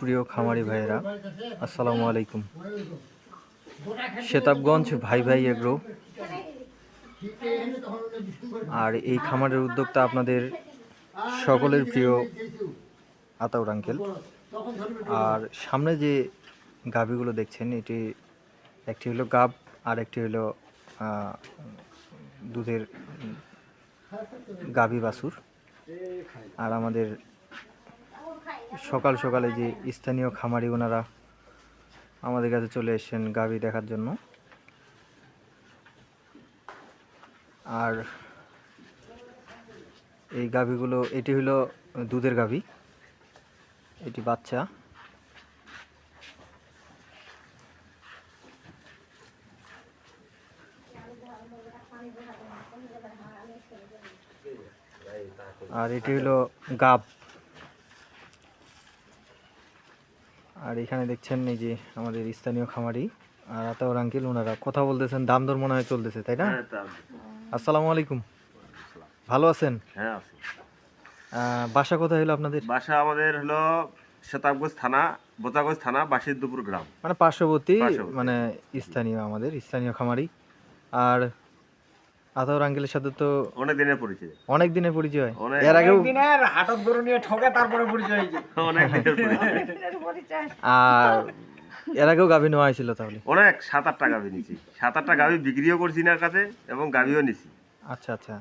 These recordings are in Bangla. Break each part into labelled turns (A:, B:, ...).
A: প্রিয় খামারি ভাইয়েরা, আসসালামু আলাইকুম। শেতাবগঞ্জ ভাই ভাই এগ্রো। আর এই খামারের উদ্যোক্তা আপনাদের সকলের প্রিয় আতাউর আঙ্কেল। আর সামনে যে গাভীগুলো দেখছেন, এটি একটি হলো গাব, আর একটি হলো দুধের গাভী বাছুর। আর আমাদের সকাল সকালে যে স্থানীয় খামারি ওনারা আমাদের কাছে চলে এসেছেন গাভী দেখার জন্য। আর এই গাভীগুলো, এটি হলো দুধের গাভী। এটি বাচ্চা। আর এটি হলো গাব। আর এখানে দেখছেন এই যে আমাদের স্থানীয় খামারি আর আতাউর আঙ্কেল ওনারা কথা বলতেছেন দাম দর মনে হয় চলতেছে তাই না?
B: হ্যাঁ,
A: আসসালামু আলাইকুম। ভালো আছেন?
B: হ্যাঁ আছি।
A: বাসা কোথায় হলো আপনাদের?
B: বাসা আমাদের হলো শতাবগঞ্জ থানা বোতাগঞ্জ থানা বাসির দুপুর গ্রাম।
A: মানে পার্শ্ববর্তী। মানে স্থানীয় আমাদের স্থানীয় খামারি। আর আতাউর আঙ্কেলের সাথে তো
B: অনেক দিনের পরিচয়।
A: অনেক দিনের পরিচয় এর আগেও
C: দিনের হাটত গরু নিয়ে ঠকে তারপরে পরিচয় হয়েছে।
B: অনেক দিনের পরিচয়।
A: আর এর আগেও গাভী নেওয়া হয়েছিল তাহলে?
B: অনেক সাত আটটা গাভি নিছি। সাত আটটা গাভি বিক্রিও করছি না কাছে এবং গাভিও নিছি।
A: আচ্ছা আচ্ছা।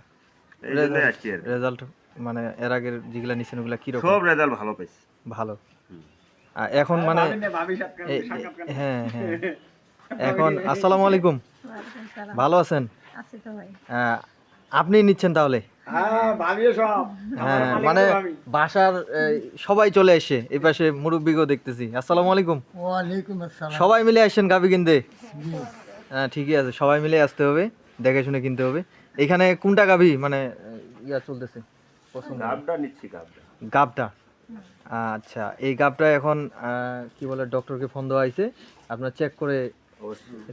A: রেজাল্ট মানে এর আগের যেগুলা নিছেন ওগুলা কীরকম?
B: সব রেজাল্ট ভালো পাইছি।
A: ভালো। আর এখন মানে হ্যাঁ হ্যাঁ। এখন আসসালামু আলাইকুম। ভালো আছেন?
D: আছি তো ভাই।
A: আহ, আপনি নিচ্ছেন তাহলে?
C: হ্যাঁ
A: হ্যাঁ মানে বাসার সবাই চলে এসে এই পাশে মুরব্বিকেও দেখতেছি। আসসালামু আলাইকুম। সবাই মিলে আসছেন গাবি কিনতে? হ্যাঁ ঠিকই আছে সবাই মিলে আসতে হবে দেখে শুনে কিনতে হবে। এখানে কোনটা গাবি? মানে ইয়া চলতেছে
B: গাবটা নিচ্ছি গাবটা।
A: গাবটা? আচ্ছা এই গাবটা এখন আহ, কি বলে ডক্টরকে ফোন দেওয়া হয়েছে। আপনার চেক করে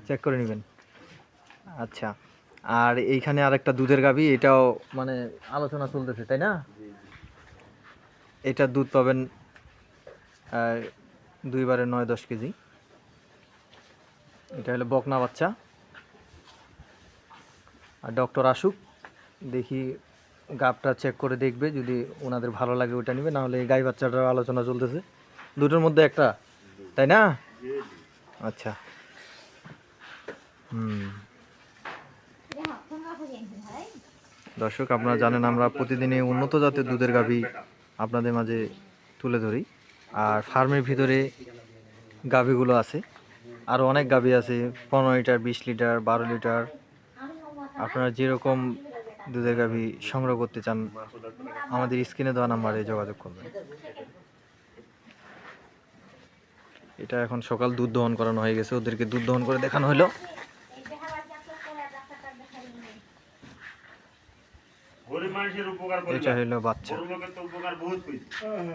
A: চেক করে নেবেন। আচ্ছা আর এইখানে আরেকটা দুধের গাভী এটাও মানে আলোচনা চলতেছে তাই না? এটা দুধ পাবেন দুইবারে নয় দশ কেজি। এটা হলো বকনা বাচ্চা। আর ডক্টর আসুক দেখি গাবটা চেক করে দেখবে যদি ওনাদের ভালো লাগে ওটা নিবে নাহলে এই গাই বাচ্চাটার আলোচনা চলতেছে। দুটোর মধ্যে একটা তাই না? আচ্ছা। দর্শক, আপনারা জানেন আমরা প্রতিদিনই উন্নত জাতের দুধের গাভী আপনাদের মাঝে তুলে ধরি। আর ফার্মের ভিতরে গাভীগুলো আছে। আরও অনেক গাভী আছে, পনেরো লিটার, বিশ লিটার, বারো লিটার। আপনারা যেরকম দুধের গাভী সংগ্রহ করতে চান, আমাদের স্ক্রিনে দেওয়া নাম্বারে যোগাযোগ করবেন। এটা এখন সকাল দুধ দহন করানো হয়ে গেছে। ওদেরকে দুধ দহন করে দেখানো হলো।
B: গরিব মানুষের উপকার করি
A: এটা হলো বাচ্চা।
B: গরিব তো উপকার বহুত কইছি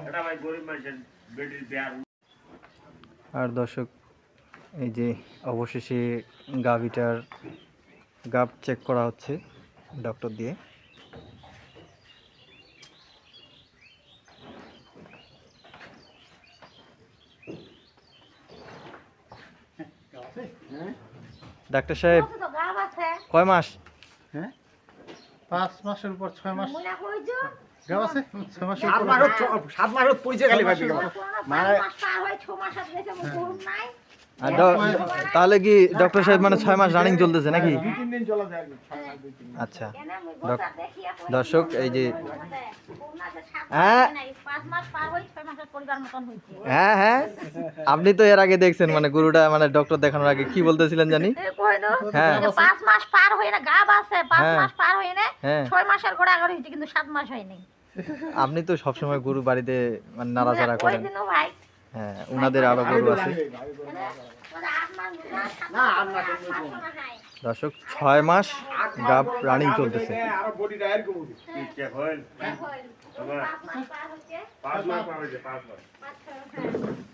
B: এটা ভাই গরিব মানুষের বেটির বিয়ার।
A: আর দর্শক এই যে অবশেষে গাভিটার গাব চেক করা হচ্ছে ডক্টর দিয়ে। ডাক্তার সাহেব
D: তো গাব আছে।
A: কয় মাস?
C: হ্যাঁ? পাঁচ মাসের উপর ছয় মাস।
D: মুনা
C: আছে? ছয় মাসের সাত মাসের সাত মাসের পরিচয় খালি ভাবি
D: মানে
A: তাহলে কি ডক্টর সাহেব মানে ছয় মাস রানিং চলতেছে নাকি। আচ্ছা দর্শক এই যে হ্যাঁ।
D: হয়
A: হ্যাঁ আপনি তো এর আগে দেখছেন মানে গুরুটা মানে ডক্টর দেখানোর আগে কি বলতেছিলেন জানি হ্যাঁ।
D: পাঁচ মাস পার না পাঁচ
A: হ্যাঁ।
D: মাস পার না
A: হ্যাঁ
D: ছয় মাসের গোড়া আগর হইছে কিন্তু সাত মাস হয়নি
A: আপনি তো সবসময় গুরু বাড়িতে মানে নাড়াচাড়া করেন
D: ভাই
A: হ্যাঁ ওনাদের আরও গরু আছে। দর্শক ছয় মাস গাব রানিং চলতেছে
B: হয়
D: হই পাঁচ মাস পার হইছে
B: পাঁচ মাস পার হয়েছে পাঁচ মাস
D: পাঁচ ছয়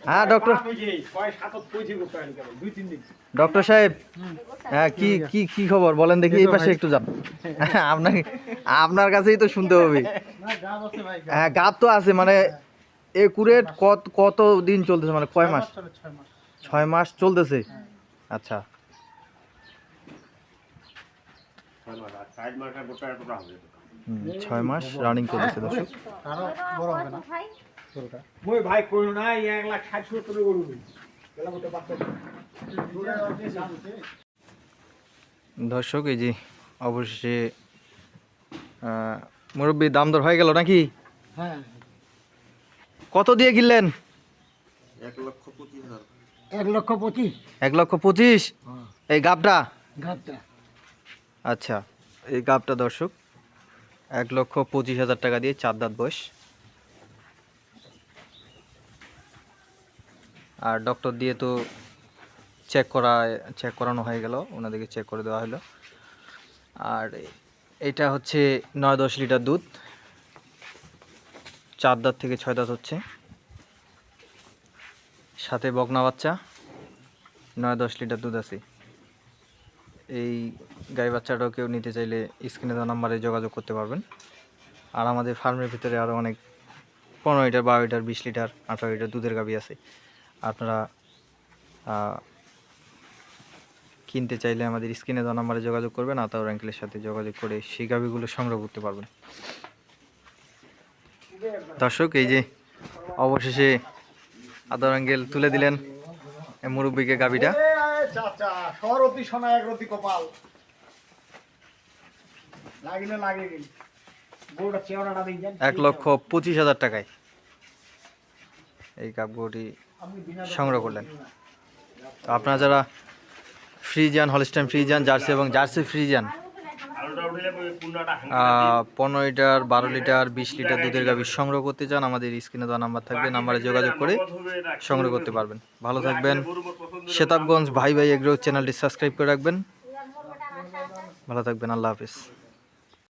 A: হ্যাঁ ডক্টর ডক্টর সাহেব হ্যাঁ কি কি কি খবর? বলেন দেখি এই পাশে একটু যান। আপনাকে আপনার কাছেই তো শুনতে হবে।
C: না গাব আছে ভাই
A: হ্যাঁ গাব তো আছে মানে একুরেট কত কত দিন চলতেছে? মানে কয় মাস?
C: ছয় মাস
A: চলতেছে? আচ্ছা।
B: ছয় মাস
A: রানিং চলতেছে দর্শক।
C: আরও বড় হবে না।
D: ভাই
E: না এক লাখ ষাট সত্তর
A: দর্শক এই যে অবশেষে মুরব্বী দাম দর হয়ে গেল নাকি?
C: হ্যাঁ।
A: কত দিয়ে কিনলেন?
B: এক লক্ষ পঁচিশ
C: এক লক্ষ পঁচিশ।
A: এক লক্ষ পঁচিশ? এই গাবটা?
C: ঘাটটা
A: আচ্ছা এই গাবটা দর্শক এক লক্ষ পঁচিশ হাজার টাকা দিয়ে চার দাঁত বয়স। আর ডক্টর দিয়ে তো চেক করা চেক করানো হয়ে গেল ওনাদেরকে চেক করে দেওয়া হলো। আর এটা হচ্ছে নয় দশ লিটার দুধ। চার দাঁত থেকে ছয় দাঁত হচ্ছে। সাথে বকনা বাচ্চা, নয় দশ লিটার দুধ আছে। এই গাই বাচ্চাটাও কেউ নিতে চাইলে স্ক্রিনে দেওয়া নাম্বারে যোগাযোগ করতে পারবেন। আর আমাদের ফার্মের ভিতরে আরও অনেক পনেরো লিটার, বারো লিটার, বিশ লিটার, আঠারো লিটার দুধের গাভি আছে। আপনারা কিনতে চাইলে আমাদের স্ক্রিনে দেওয়া নাম্বারে যোগাযোগ করবেন, আতাউর অ্যাঙ্কেলের সাথে যোগাযোগ করে সেই গাভিগুলো সংগ্রহ করতে পারবেন। দর্শক এই যে অবশেষে আতাউর অ্যাঙ্কেল তুলে দিলেন মুরব্বীকে
C: সোনা এক
A: লক্ষ পঁচিশ হাজার টাকায় এই
C: আপনি
A: সংগ্রহ করলেন। তো আপনারা যারা ফ্রিজান হলস্টাইন ফ্রিজান জার্সি এবং জার্সি
B: পূর্ণটা
A: পনেরো লিটার বারো লিটার বিশ লিটার দুধের গাভী সংগ্রহ করতে চান আমাদের স্ক্রিনে দেওয়া নাম্বার থাকবে নাম্বারে যোগাযোগ করে সংগ্রহ করতে পারবেন। ভালো থাকবেন। শেতাবগঞ্জ ভাই ভাই এগ্রো চ্যানেলটি সাবস্ক্রাইব করে রাখবেন। ভালো থাকবেন আল্লাহ হাফিজ।